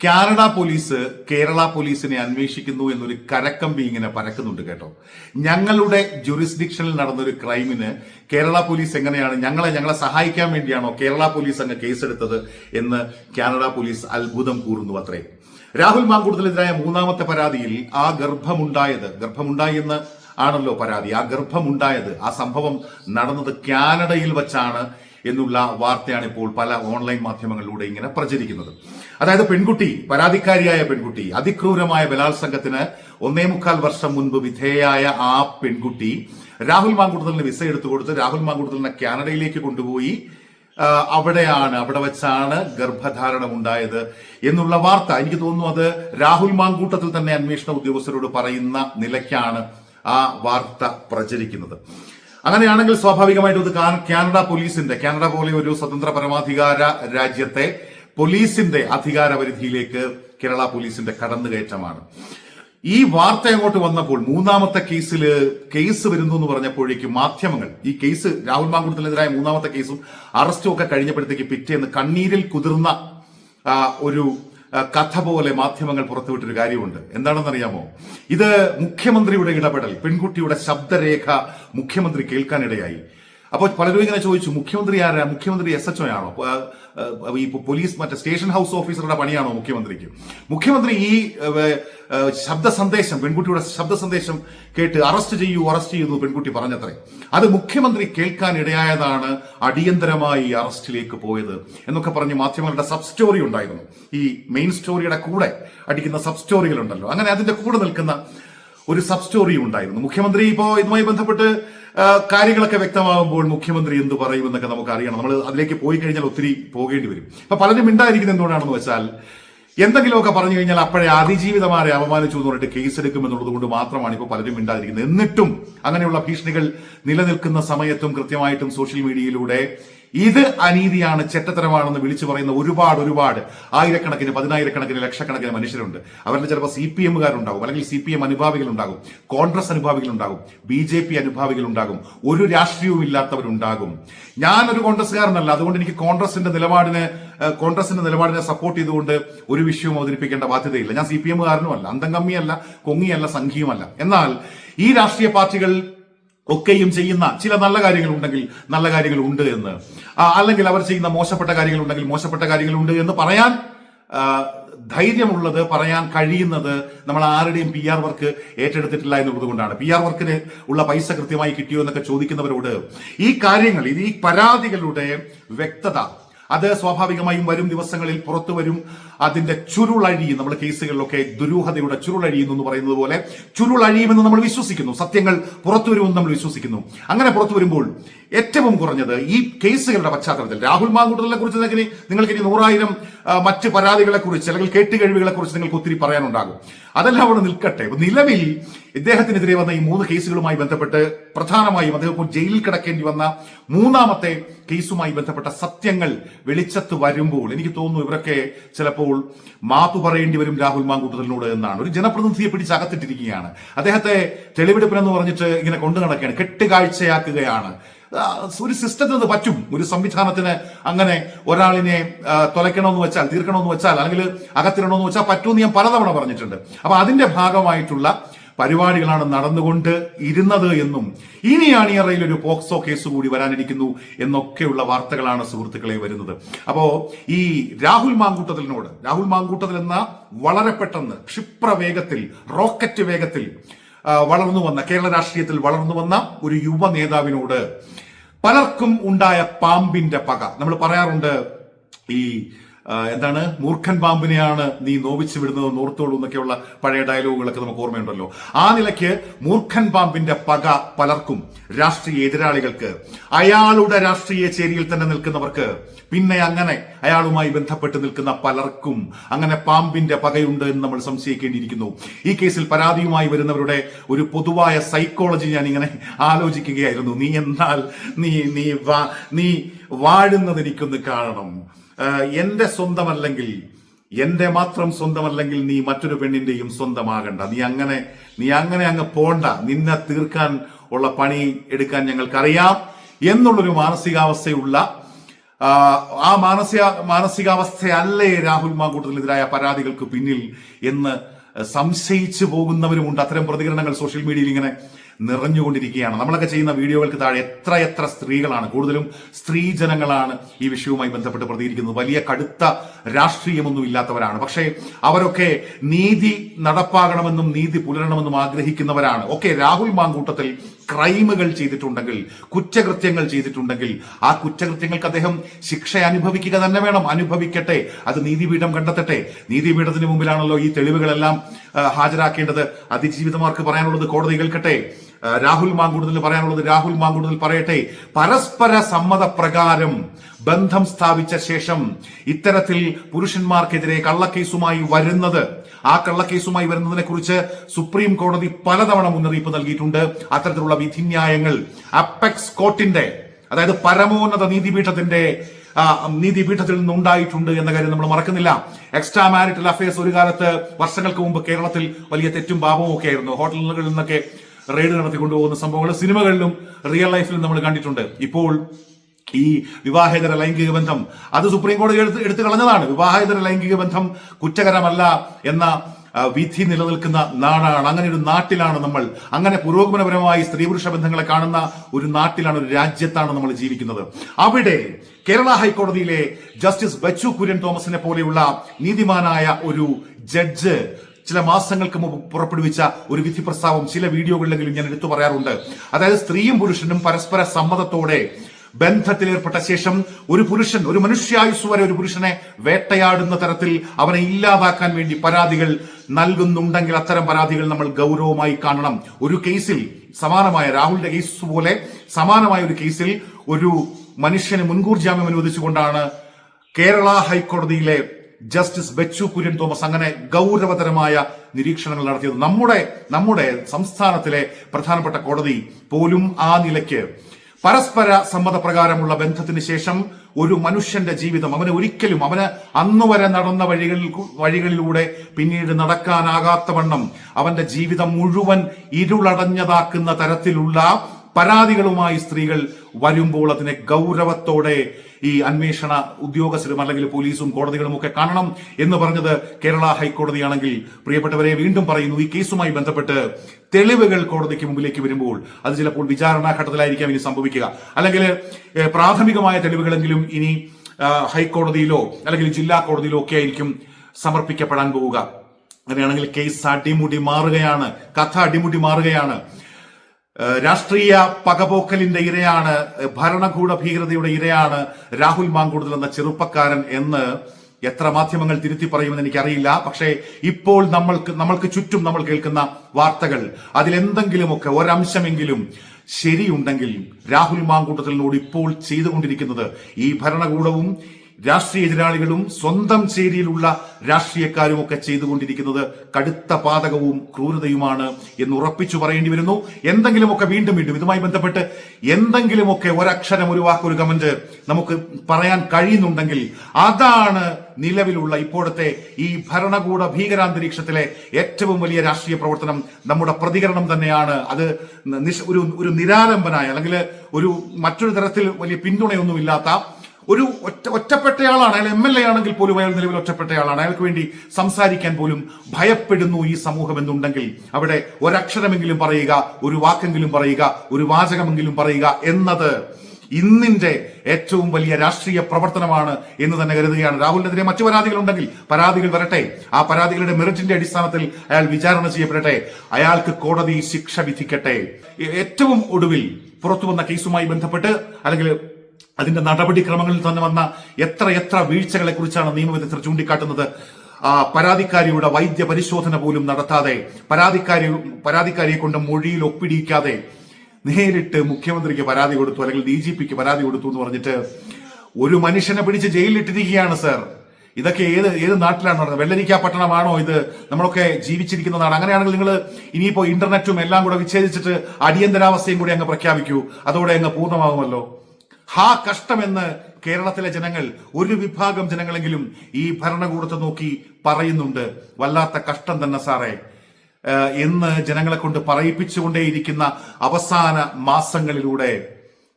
Canada police Kerala പോലീസിനെ അന്വേഷിക്കുന്നു എന്നൊരു കരക്കമ്പി ഇങ്ങനെ പരക്കുന്നുണ്ട് കേട്ടോ. ഞങ്ങളുടെ ജുറിസ്ഡിക്ഷനിൽ നടന്നൊരു ക്രൈമിന് കേരള പോലീസ് എങ്ങനെയാണ് ഞങ്ങളെ ഞങ്ങളെ സഹായിക്കാൻ വേണ്ടിയാണോ കേരള പോലീസ് അങ്ങ് കേസെടുത്തത് എന്ന് കാനഡ പോലീസ് അത്ഭുതം കൂറുന്നു അത്രേ. രാഹുൽ മാങ്കൂടുതലെതിരായ മൂന്നാമത്തെ പരാതിയിൽ ആ ഗർഭമുണ്ടായത് ഗർഭമുണ്ടായി എന്ന് ആണല്ലോ പരാതി ആ ഗർഭമുണ്ടായത് ആ സംഭവം നടന്നത് കാനഡയിൽ വച്ചാണ് എന്നുള്ള വാർത്തയാണ് ഇപ്പോൾ പല ഓൺലൈൻ മാധ്യമങ്ങളിലൂടെ ഇങ്ങനെ പ്രചരിക്കുന്നത്. അതായത് പെൺകുട്ടി പരാതിക്കാരിയായ പെൺകുട്ടി അതിക്രൂരമായ ബലാത്സംഗത്തിന് ഒന്നേ മുക്കാൽ വർഷം മുൻപ് വിധേയായ ആ പെൺകുട്ടി രാഹുൽ മാങ്കൂട്ടലിന് വിസ എടുത്തു കൊടുത്ത് രാഹുൽ മാങ്കൂട്ടലിനെ കാനഡയിലേക്ക് കൊണ്ടുപോയി. അവിടെയാണ് അവിടെ വെച്ചാണ് ഗർഭധാരണം ഉണ്ടായത് എന്നുള്ള വാർത്ത. എനിക്ക് തോന്നുന്നു അത് രാഹുൽ മാങ്കൂട്ടത്തിൽ തന്നെ അന്വേഷണ ഉദ്യോഗസ്ഥരോട് പറയുന്ന നിലയ്ക്കാണ് ആ വാർത്ത പ്രചരിക്കുന്നത്. അങ്ങനെയാണെങ്കിൽ സ്വാഭാവികമായിട്ടും ഇത് കാനഡ പോലീസിന്റെ കാനഡ പോലെ ഒരു സ്വതന്ത്ര പരമാധികാര രാജ്യത്തെ പോലീസിന്റെ അധികാര പരിധിയിലേക്ക് കേരള പോലീസിന്റെ കടന്നുകയറ്റമാണ്. ഈ വാർത്ത അങ്ങോട്ട് വന്നപ്പോൾ മൂന്നാമത്തെ കേസിൽ കേസ് വരുന്നു എന്ന് പറഞ്ഞപ്പോഴേക്കും മാധ്യമങ്ങൾ ഈ കേസ് രാഹുൽ മാങ്കുടത്തിനെതിരായ മൂന്നാമത്തെ കേസും അറസ്റ്റും ഒക്കെ കഴിഞ്ഞപ്പോഴത്തേക്ക് പിറ്റേന്ന് കണ്ണീരിൽ കുതിർന്ന ഒരു കഥ പോലെ മാധ്യമങ്ങൾ പുറത്തുവിട്ടൊരു കാര്യമുണ്ട്. എന്താണെന്നറിയാമോ? ഇത് മുഖ്യമന്ത്രിയുടെ ഇടപെടൽ പെൺകുട്ടിയുടെ ശബ്ദരേഖ മുഖ്യമന്ത്രി കേൾക്കാനിടയായി. അപ്പോൾ പലരും ഇങ്ങനെ ചോദിച്ചു മുഖ്യമന്ത്രി ആരാ? മുഖ്യമന്ത്രി എസ് എച്ച് ഒ ആണോ? ഈ പോലീസ് മറ്റേ സ്റ്റേഷൻ ഹൗസ് ഓഫീസറുടെ പണിയാണോ മുഖ്യമന്ത്രിക്ക്? മുഖ്യമന്ത്രി ഈ ശബ്ദ സന്ദേശം പെൺകുട്ടിയുടെ ശബ്ദ സന്ദേശം കേട്ട് അറസ്റ്റ് ചെയ്യൂ അറസ്റ്റ് ചെയ്യുന്നു പെൺകുട്ടി പറഞ്ഞത്രേ. അത് മുഖ്യമന്ത്രി കേൾക്കാൻ ഇടയായതാണ് അടിയന്തരമായി അറസ്റ്റിലേക്ക് പോയത് എന്നൊക്കെ പറഞ്ഞ് മാധ്യമങ്ങളുടെ സബ് സ്റ്റോറി ഉണ്ടായിരുന്നു. ഈ മെയിൻ സ്റ്റോറിയുടെ കൂടെ അടിക്കുന്ന സബ് സ്റ്റോറികൾ ഉണ്ടല്ലോ അങ്ങനെ അതിന്റെ കൂടെ നിൽക്കുന്ന ഒരു സബ് സ്റ്റോറി ഉണ്ടായിരുന്നു. മുഖ്യമന്ത്രി ഇപ്പോ ഇതുമായി ബന്ധപ്പെട്ട് കാര്യങ്ങളൊക്കെ വ്യക്തമാകുമ്പോൾ മുഖ്യമന്ത്രി എന്ത് പറയും എന്നൊക്കെ നമുക്ക് അറിയണം നമ്മൾ അതിലേക്ക് പോയി കഴിഞ്ഞാൽ ഒത്തിരി പോകേണ്ടി വരും. അപ്പൊ പലരും ഉണ്ടായിരിക്കുന്നത് എന്തുകൊണ്ടാണെന്ന് വെച്ചാൽ എന്തെങ്കിലുമൊക്കെ പറഞ്ഞു കഴിഞ്ഞാൽ അപ്പോഴേ അതിജീവിതമാരെ അപമാനിച്ചു എന്ന് പറഞ്ഞിട്ട് കേസ് എടുക്കുമെന്നുള്ളത് കൊണ്ട് മാത്രമാണ് ഇപ്പോൾ പലരും മിണ്ടാതിരിക്കുന്നത്. എന്നിട്ടും അങ്ങനെയുള്ള ഭീഷണികൾ നിലനിൽക്കുന്ന സമയത്തും കൃത്യമായിട്ടും സോഷ്യൽ മീഡിയയിലൂടെ ഇത് അനീതിയാണ് ചെറ്റത്തരമാണെന്ന് വിളിച്ചു പറയുന്ന ഒരുപാട് ഒരുപാട് ആയിരക്കണക്കിന് പതിനായിരക്കണക്കിന് ലക്ഷക്കണക്കിന് മനുഷ്യരുണ്ട്. അവരുടെ ചിലപ്പോൾ സി പി എമ്മുകാരുണ്ടാകും അല്ലെങ്കിൽ സി പി എം അനുഭാവികളുണ്ടാകും കോൺഗ്രസ് അനുഭാവികളുണ്ടാകും ബി ജെ പി അനുഭാവികളുണ്ടാകും ഒരു രാഷ്ട്രീയവും ഇല്ലാത്തവരുണ്ടാകും ഞാനൊരു കോൺഗ്രസ്സുകാരനല്ല അതുകൊണ്ട് എനിക്ക് കോൺഗ്രസിന്റെ നിലപാടിനെ കോൺഗ്രസിന്റെ നിലപാടിനെ സപ്പോർട്ട് ചെയ്തുകൊണ്ട് ഒരു വിഷയവും അവതരിപ്പിക്കേണ്ട ബാധ്യതയില്ല. ഞാൻ സി പി എമ്മുകാരനുമല്ല അന്തംകമ്മിയല്ല കൊങ്ങിയല്ല സംഘിയുമല്ല. എന്നാൽ ഈ രാഷ്ട്രീയ പാർട്ടികൾ ഒക്കെയും ചെയ്യുന്ന ചില നല്ല കാര്യങ്ങൾ ഉണ്ടെങ്കിൽ നല്ല കാര്യങ്ങൾ ഉണ്ട് എന്ന്. അല്ലെങ്കിൽ അവർ ചെയ്യുന്ന മോശപ്പെട്ട കാര്യങ്ങൾ ഉണ്ടെങ്കിൽ മോശപ്പെട്ട കാര്യങ്ങൾ ഉണ്ട് എന്ന് പറയാൻ ധൈര്യമുള്ളത് പറയാൻ കഴിയുന്നത് നമ്മൾ ആരുടെയും പി ആർ വർക്ക് ഏറ്റെടുത്തിട്ടില്ല എന്നുള്ളത് കൊണ്ടാണ്. പി ആർ വർക്കിന് ഉള്ള പൈസ കൃത്യമായി കിട്ടിയോ എന്നൊക്കെ ചോദിക്കുന്നവരോട് ഈ കാര്യങ്ങൾ ഈ പരാതികളുടെ വ്യക്തത അത് സ്വാഭാവികമായും വരും ദിവസങ്ങളിൽ പുറത്തു വരും. അതിന്റെ ചുരുളഴിയും നമ്മൾ കേസുകളിലൊക്കെ ദുരൂഹതയുടെ ചുരുളഴിയുന്നു എന്ന് പറയുന്നത് പോലെ ചുരുളഴിയുമെന്ന് നമ്മൾ വിശ്വസിക്കുന്നു. സത്യങ്ങൾ പുറത്തു വരുമെന്ന് നമ്മൾ വിശ്വസിക്കുന്നു. അങ്ങനെ പുറത്തു വരുമ്പോൾ ഏറ്റവും കുറഞ്ഞത് ഈ കേസുകളുടെ പശ്ചാത്തലത്തിൽ രാഹുൽ മാങ്കൂട്ടലിനെ കുറിച്ച് നിങ്ങൾക്ക് ഇനി നിങ്ങൾക്ക് ഇനി നൂറായിരം മറ്റ് പരാതികളെ കുറിച്ച് അല്ലെങ്കിൽ കേട്ടുകഴിവുകളെ കുറിച്ച് നിങ്ങൾക്ക് ഒത്തിരി പറയാനുണ്ടാകും. അതെല്ലാം അവിടെ നിൽക്കട്ടെ. നിലവിൽ ഇദ്ദേഹത്തിനെതിരെ വന്ന ഈ മൂന്ന് കേസുകളുമായി ബന്ധപ്പെട്ട് പ്രധാനമായും അദ്ദേഹം ഇപ്പോൾ ജയിലിൽ കിടക്കേണ്ടി വന്ന മൂന്നാമത്തെ കേസുമായി ബന്ധപ്പെട്ട സത്യങ്ങൾ വെളിച്ചത്ത് വരുമ്പോൾ എനിക്ക് തോന്നുന്നു ഇവരൊക്കെ ചിലപ്പോൾ മാപ്പ് പറയേണ്ടി വരും രാഹുൽ മാങ്കൂട്ടത്തിനോട് എന്നാണ്. ഒരു ജനപ്രതിനിധിയെ പിടിച്ച് അകത്തിട്ടിരിക്കുകയാണ്. അദ്ദേഹത്തെ തെളിവെടുപ്പിനെന്ന് പറഞ്ഞിട്ട് ഇങ്ങനെ കൊണ്ടു നടക്കുകയാണ് കെട്ടുകാഴ്ചയാക്കുകയാണ്. ഒരു സിസ്റ്റത്തിന് അത് പറ്റും. ഒരു സംവിധാനത്തിന് അങ്ങനെ ഒരാളിനെ തുലയ്ക്കണമെന്ന് വെച്ചാൽ തീർക്കണമെന്ന് വെച്ചാൽ അല്ലെങ്കിൽ അകത്തിടണമെന്ന് വെച്ചാൽ പറ്റുമെന്ന് ഞാൻ പലതവണ പറഞ്ഞിട്ടുണ്ട്. അപ്പൊ അതിന്റെ ഭാഗമായിട്ടുള്ള പരിപാടികളാണ് നടന്നുകൊണ്ട് ഇരുന്നത് എന്നും ഇനിയാണ് ഈ അണിയറയിൽ ഒരു പോക്സോ കേസ് കൂടി വരാനിരിക്കുന്നു എന്നൊക്കെയുള്ള വാർത്തകളാണ് സുഹൃത്തുക്കളെ വരുന്നത്. അപ്പോ ഈ രാഹുൽ മാങ്കൂട്ടത്തിനോട് രാഹുൽ മാങ്കൂട്ടത്തിൽ എന്ന വളരെ പെട്ടെന്ന് ക്ഷിപ്ര വേഗത്തിൽ റോക്കറ്റ് വേഗത്തിൽ വളർന്നു വന്ന കേരള രാഷ്ട്രീയത്തിൽ വളർന്നു വന്ന ഒരു യുവ നേതാവിനോട് പലർക്കും ഉണ്ടായ പാമ്പിന്റെ പക. നമ്മൾ പറയാറുണ്ട് ഈ എന്താണ് മൂർഖൻ പാമ്പിനെയാണ് നീ നോവിച്ചു വിടുന്നത് നോർത്തോളൂ എന്നൊക്കെയുള്ള പഴയ ഡയലോഗുകളൊക്കെ നമുക്ക് ഓർമ്മയുണ്ടല്ലോ. ആ നിലയ്ക്ക് മൂർഖൻ പാമ്പിന്റെ പക പലർക്കും രാഷ്ട്രീയ എതിരാളികൾക്ക് അയാളുടെ രാഷ്ട്രീയ ചേരിയിൽ തന്നെ നിൽക്കുന്നവർക്ക് പിന്നെ അങ്ങനെ അയാളുമായി ബന്ധപ്പെട്ട് നിൽക്കുന്ന പലർക്കും അങ്ങനെ പാമ്പിന്റെ പകയുണ്ട് എന്ന് നമ്മൾ സംശയിക്കേണ്ടിയിരിക്കുന്നു. ഈ കേസിൽ പരാതിയുമായി വരുന്നവരുടെ ഒരു പൊതുവായ സൈക്കോളജി ഞാൻ ഇങ്ങനെ ആലോചിക്കുകയായിരുന്നു. നീ എന്നാൽ നീ നീ വാ നീ വാഴുന്നത് എനിക്കൊന്ന് കാണണം എന്റെ സ്വന്തമല്ലെങ്കിൽ എന്റെ മാത്രം സ്വന്തമല്ലെങ്കിൽ നീ മറ്റൊരു പെണ്ണിന്റെയും സ്വന്തമാകണ്ട. നീ അങ്ങനെ നീ അങ്ങനെ അങ്ങ് പോണ്ട. നിന്നെ തീർക്കാൻ ഉള്ള പണി എടുക്കാൻ ഞങ്ങൾക്കറിയാം. എന്നുള്ളൊരു മാനസികാവസ്ഥയുള്ള ആ, മാനസിക മാനസികാവസ്ഥയല്ലേ രാഹുൽ മാങ്കൂട്ടത്തിനെതിരായ പരാതികൾക്ക് പിന്നിൽ എന്ന് സംശയിച്ചു പോകുന്നവരുമുണ്ട്. അത്തരം പ്രതികരണങ്ങൾ സോഷ്യൽ മീഡിയയിൽ ഇങ്ങനെ നിറഞ്ഞുകൊണ്ടിരിക്കുകയാണ്. നമ്മളൊക്കെ ചെയ്യുന്ന വീഡിയോകൾക്ക് താഴെ എത്ര എത്ര സ്ത്രീകളാണ്. കൂടുതലും സ്ത്രീജനങ്ങളാണ് ഈ വിഷയവുമായി ബന്ധപ്പെട്ട് പ്രതികരിക്കുന്നത്. വലിയ കടുത്ത രാഷ്ട്രീയമൊന്നും ഇല്ലാത്തവരാണ് പക്ഷേ അവരൊക്കെ നീതി നടപ്പാകണമെന്നും നീതി പുലരണമെന്നും ആഗ്രഹിക്കുന്നവരാണ്. ഓക്കെ രാഹുൽ മാങ്കൂട്ടത്തിൽ ക്രൈമുകൾ ചെയ്തിട്ടുണ്ടെങ്കിൽ കുറ്റകൃത്യങ്ങൾ ചെയ്തിട്ടുണ്ടെങ്കിൽ ആ കുറ്റകൃത്യങ്ങൾക്ക് അദ്ദേഹം ശിക്ഷ അനുഭവിക്കുക തന്നെ വേണം. അനുഭവിക്കട്ടെ. അത് നീതിപീഠം കണ്ടെത്തട്ടെ. നീതിപീഠത്തിന് മുമ്പിലാണല്ലോ ഈ തെളിവുകളെല്ലാം ഹാജരാക്കേണ്ടത്. അതിജീവിതമാർക്ക് പറയാനുള്ളത് കോടതി കേൾക്കട്ടെ. രാഹുൽ മാങ്കൂടുതൽ പറയാനുള്ളത് രാഹുൽ മാങ്കൂടുതൽ പറയട്ടെ. പരസ്പര സമ്മതപ്രകാരം ബന്ധം സ്ഥാപിച്ച ശേഷം ഇത്തരത്തിൽ പുരുഷന്മാർക്കെതിരെ കള്ളക്കേസുമായി വരുന്നത്. ആ കള്ളക്കേസുമായി വരുന്നതിനെ കുറിച്ച് സുപ്രീം കോടതി പലതവണ മുന്നറിയിപ്പ് നൽകിയിട്ടുണ്ട്. അത്തരത്തിലുള്ള വിധിന്യായങ്ങൾ അപ്പെക്സ് കോർട്ടിന്റെ അതായത് പരമോന്നത നീതിപീഠത്തിന്റെ നീതിപീഠത്തിൽ നിന്നുണ്ടായിട്ടുണ്ട് എന്ന കാര്യം നമ്മൾ മറക്കുന്നില്ല. എക്സ്ട്രാ മാരിറ്റൽ അഫയേഴ്സ് ഒരു കാലത്ത് വർഷങ്ങൾക്ക് മുമ്പ് കേരളത്തിൽ വലിയ തെറ്റും പാപവും ഒക്കെ ആയിരുന്നു. ഹോട്ടലുകളിൽ നിന്നൊക്കെ റെയ്ഡ് നടത്തി കൊണ്ടുപോകുന്ന സംഭവങ്ങൾ സിനിമകളിലും റിയൽ ലൈഫിലും നമ്മൾ കണ്ടിട്ടുണ്ട്. ഇപ്പോൾ ഈ വിവാഹേതര ലൈംഗിക ബന്ധം. അത് സുപ്രീം കോടതി എടുത്ത് എടുത്തു കളഞ്ഞതാണ്. വിവാഹേതര ലൈംഗിക ബന്ധം കുറ്റകരമല്ല എന്ന വിധി നിലനിൽക്കുന്ന നാടാണ്. അങ്ങനെ ഒരു നാട്ടിലാണ് നമ്മൾ. അങ്ങനെ പുരോഗമനപരമായി സ്ത്രീ പുരുഷ ബന്ധങ്ങളെ കാണുന്ന ഒരു നാട്ടിലാണ് ഒരു രാജ്യത്താണ് നമ്മൾ ജീവിക്കുന്നത്. അവിടെ കേരള ഹൈക്കോടതിയിലെ ജസ്റ്റിസ് ബച്ചു കുര്യൻ തോമസിനെ പോലെയുള്ള നീതിമാനായ ഒരു ജഡ്ജ് ചില മാസങ്ങൾക്ക് മുമ്പ് പുറപ്പെടുവിച്ച ഒരു വിധി പ്രസ്താവം ചില വീഡിയോകളിലെങ്കിലും ഞാൻ എടുത്തു പറയാറുണ്ട്. അതായത് സ്ത്രീയും പുരുഷനും പരസ്പര സമ്മതത്തോടെ ബന്ധത്തിലേർപ്പെട്ട ശേഷം ഒരു പുരുഷൻ ഒരു മനുഷ്യായുസ് വരെ ഒരു പുരുഷനെ വേട്ടയാടുന്ന തരത്തിൽ അവനെ ഇല്ലാതാക്കാൻ വേണ്ടി പരാതികൾ നൽകുന്നുണ്ടെങ്കിൽ അത്തരം പരാതികൾ നമ്മൾ ഗൗരവമായി കാണണം. ഒരു കേസിൽ സമാനമായ രാഹുലിന്റെ കേസ് പോലെ സമാനമായ ഒരു കേസിൽ ഒരു മനുഷ്യന് മുൻകൂർ ജാമ്യം അനുവദിച്ചുകൊണ്ടാണ് കേരള ഹൈക്കോടതിയിലെ ജസ്റ്റിസ് ബെച്ചു കുര്യൻ തോമസ് അങ്ങനെ ഗൗരവതരമായ നിരീക്ഷണങ്ങൾ നടത്തിയത്. നമ്മുടെ നമ്മുടെ സംസ്ഥാനത്തിലെ പ്രധാനപ്പെട്ട കോടതി പോലും ആ നിലയ്ക്ക് പരസ്പര സമ്മതപ്രകാരമുള്ള ബന്ധത്തിന് ശേഷം ഒരു മനുഷ്യന്റെ ജീവിതം അവന് ഒരിക്കലും അവന് അന്നുവരെ നടന്ന വഴികളിൽ വഴികളിലൂടെ പിന്നീട് നടക്കാനാകാത്തവണ്ണം അവന്റെ ജീവിതം മുഴുവൻ ഇരുളടഞ്ഞതാക്കുന്ന തരത്തിലുള്ള പരാതികളുമായി സ്ത്രീകൾ വരുമ്പോൾ അതിനെ ഗൗരവത്തോടെ ഈ അന്വേഷണ ഉദ്യോഗസ്ഥരും അല്ലെങ്കിൽ പോലീസും കോടതികളും ഒക്കെ കാണണം എന്ന് പറഞ്ഞത് കേരള ഹൈക്കോടതിയാണെങ്കിൽ. പ്രിയപ്പെട്ടവരെ വീണ്ടും പറയുന്നു ഈ കേസുമായി ബന്ധപ്പെട്ട് തെളിവുകൾ കോടതിക്ക് മുമ്പിലേക്ക് വരുമ്പോൾ അത് ചിലപ്പോൾ വിചാരണാ ഘട്ടത്തിലായിരിക്കാം ഇനി സംഭവിക്കുക. അല്ലെങ്കിൽ പ്രാഥമികമായ തെളിവുകളെങ്കിലും ഇനി ഹൈക്കോടതിയിലോ അല്ലെങ്കിൽ ജില്ലാ കോടതിയിലോ ഒക്കെ ആയിരിക്കും സമർപ്പിക്കപ്പെടാൻ പോവുക. അങ്ങനെയാണെങ്കിൽ കേസ് അടിമുടി മാറുകയാണ് കഥ അടിമുടി മാറുകയാണ്. രാഷ്ട്രീയ പകപോക്കലിന്റെ ഇരയാണ് ഭരണകൂട ഭീകരതയുടെ ഇരയാണ് രാഹുൽ മാങ്കൂടുതൽ എന്ന ചെറുപ്പക്കാരൻ എന്ന് എത്ര മാധ്യമങ്ങൾ തിരുത്തി പറയുമെന്ന് എനിക്കറിയില്ല. പക്ഷേ ഇപ്പോൾ നമ്മൾക്ക് നമ്മൾക്ക് ചുറ്റും നമ്മൾ കേൾക്കുന്ന വാർത്തകൾ അതിലെന്തെങ്കിലുമൊക്കെ ഒരംശമെങ്കിലും ശരിയുണ്ടെങ്കിൽ രാഹുൽ മാങ്കൂട്ടത്തിനോട് ഇപ്പോൾ ചെയ്തുകൊണ്ടിരിക്കുന്നത് ഈ ഭരണകൂടവും രാഷ്ട്രീയ എതിരാളികളും സ്വന്തം ചേരിയിലുള്ള രാഷ്ട്രീയക്കാരും ഒക്കെ ചെയ്തുകൊണ്ടിരിക്കുന്നത് കടുത്ത പാതകവും ക്രൂരതയുമാണ് എന്ന് ഉറപ്പിച്ചു പറയേണ്ടി വരുന്നു. എന്തെങ്കിലുമൊക്കെ വീണ്ടും വീണ്ടും ഇതുമായി ബന്ധപ്പെട്ട് എന്തെങ്കിലുമൊക്കെ ഒരക്ഷരം ഒരു വാക്ക് ഒരു കമന്റ് നമുക്ക് പറയാൻ കഴിയുന്നുണ്ടെങ്കിൽ അതാണ് നിലവിലുള്ള ഇപ്പോഴത്തെ ഈ ഭരണകൂട ഭീകരാന്തരീക്ഷത്തിലെ ഏറ്റവും വലിയ രാഷ്ട്രീയ പ്രവർത്തനം. നമ്മുടെ പ്രതികരണം തന്നെയാണ്. അത് ഒരു ഒരു നിരാലംബനായ അല്ലെങ്കിൽ ഒരു മറ്റൊരു തരത്തിൽ വലിയ പിന്തുണയൊന്നുമില്ലാത്ത ഒരു ഒറ്റ ഒറ്റപ്പെട്ടയാളാണ് അയാൾ എം എൽ എ ആണെങ്കിൽ പോലും അയാൾ നിലവിൽ ഒറ്റപ്പെട്ടയാളാണ്. അയാൾക്ക് വേണ്ടി സംസാരിക്കാൻ പോലും ഭയപ്പെടുന്നു ഈ സമൂഹം എന്നുണ്ടെങ്കിൽ അവിടെ ഒരക്ഷരമെങ്കിലും പറയുക ഒരു വാക്കെങ്കിലും പറയുക ഒരു വാചകമെങ്കിലും പറയുക എന്നത് ഇന്നിന്റെ ഏറ്റവും വലിയ രാഷ്ട്രീയ പ്രവർത്തനമാണ് എന്ന് തന്നെ കരുതുകയാണ്. രാഹുലിനെതിരെ മറ്റു പരാതികളുണ്ടെങ്കിൽ പരാതികൾ വരട്ടെ. ആ പരാതികളുടെ മെറിറ്റിന്റെ അടിസ്ഥാനത്തിൽ അയാൾ വിചാരണ ചെയ്യപ്പെടട്ടെ. അയാൾക്ക് കോടതി ശിക്ഷ വിധിക്കട്ടെ. ഏറ്റവും ഒടുവിൽ പുറത്തു വന്ന കേസുമായി ബന്ധപ്പെട്ട് അല്ലെങ്കിൽ അതിന്റെ നടപടിക്രമങ്ങളിൽ തന്നെ വന്ന എത്ര എത്ര വീഴ്ചകളെ കുറിച്ചാണ് നിയമവിദഗ്ധർ ചൂണ്ടിക്കാട്ടുന്നത്? പരാതിക്കാരിയുടെ വൈദ്യ പരിശോധന പോലും നടത്താതെ പരാതിക്കാരി പരാതിക്കാരിയെ കൊണ്ട് മൊഴിയിൽ ഒപ്പിടിയിക്കാതെ നേരിട്ട് മുഖ്യമന്ത്രിക്ക് പരാതി കൊടുത്തു അല്ലെങ്കിൽ ഡി ജി പിക്ക് പരാതി കൊടുത്തു എന്ന് പറഞ്ഞിട്ട് ഒരു മനുഷ്യനെ പിടിച്ച് ജയിലിലിട്ടിരിക്കുകയാണ് സർ. ഇതൊക്കെ ഏത് ഏത് നാട്ടിലാണ് നടന്നത്? വെള്ളരിക്ക പട്ടണമാണോ ഇത്? നമ്മളൊക്കെ ജീവിച്ചിരിക്കുന്ന നാട് അങ്ങനെയാണെങ്കിൽ നിങ്ങൾ ഇനിയിപ്പോ ഇന്റർനെറ്റും എല്ലാം കൂടെ വിച്ഛേദിച്ചിട്ട് അടിയന്തരാവസ്ഥയും കൂടി അങ്ങ് പ്രഖ്യാപിക്കൂ. അതോടെ അങ്ങ് പൂർണമാകുമല്ലോ. ഹാ കഷ്ടമെന്ന് കേരളത്തിലെ ജനങ്ങൾ ഒരു വിഭാഗം ജനങ്ങളെങ്കിലും ഈ ഭരണകൂടത്തെ നോക്കി പറയുന്നുണ്ട്. വല്ലാത്ത കഷ്ടം തന്നെ സാറേ. എന്ന് ജനങ്ങളെ കൊണ്ട് പറയിപ്പിച്ചുകൊണ്ടേയിരിക്കുന്ന അവസാന മാസങ്ങളിലൂടെ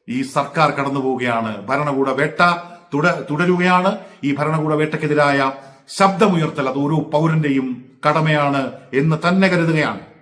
ഈ സർക്കാർ കടന്നു പോവുകയാണ്. ഭരണകൂട വേട്ട തുട- തുടരുകയാണ്. ഈ ഭരണകൂട വേട്ടക്കെതിരായ ശബ്ദമുയർത്തൽ അത് ഓരോ പൗരന്റെയും കടമയാണ് എന്ന് തന്നെ കരുതുകയാണ്.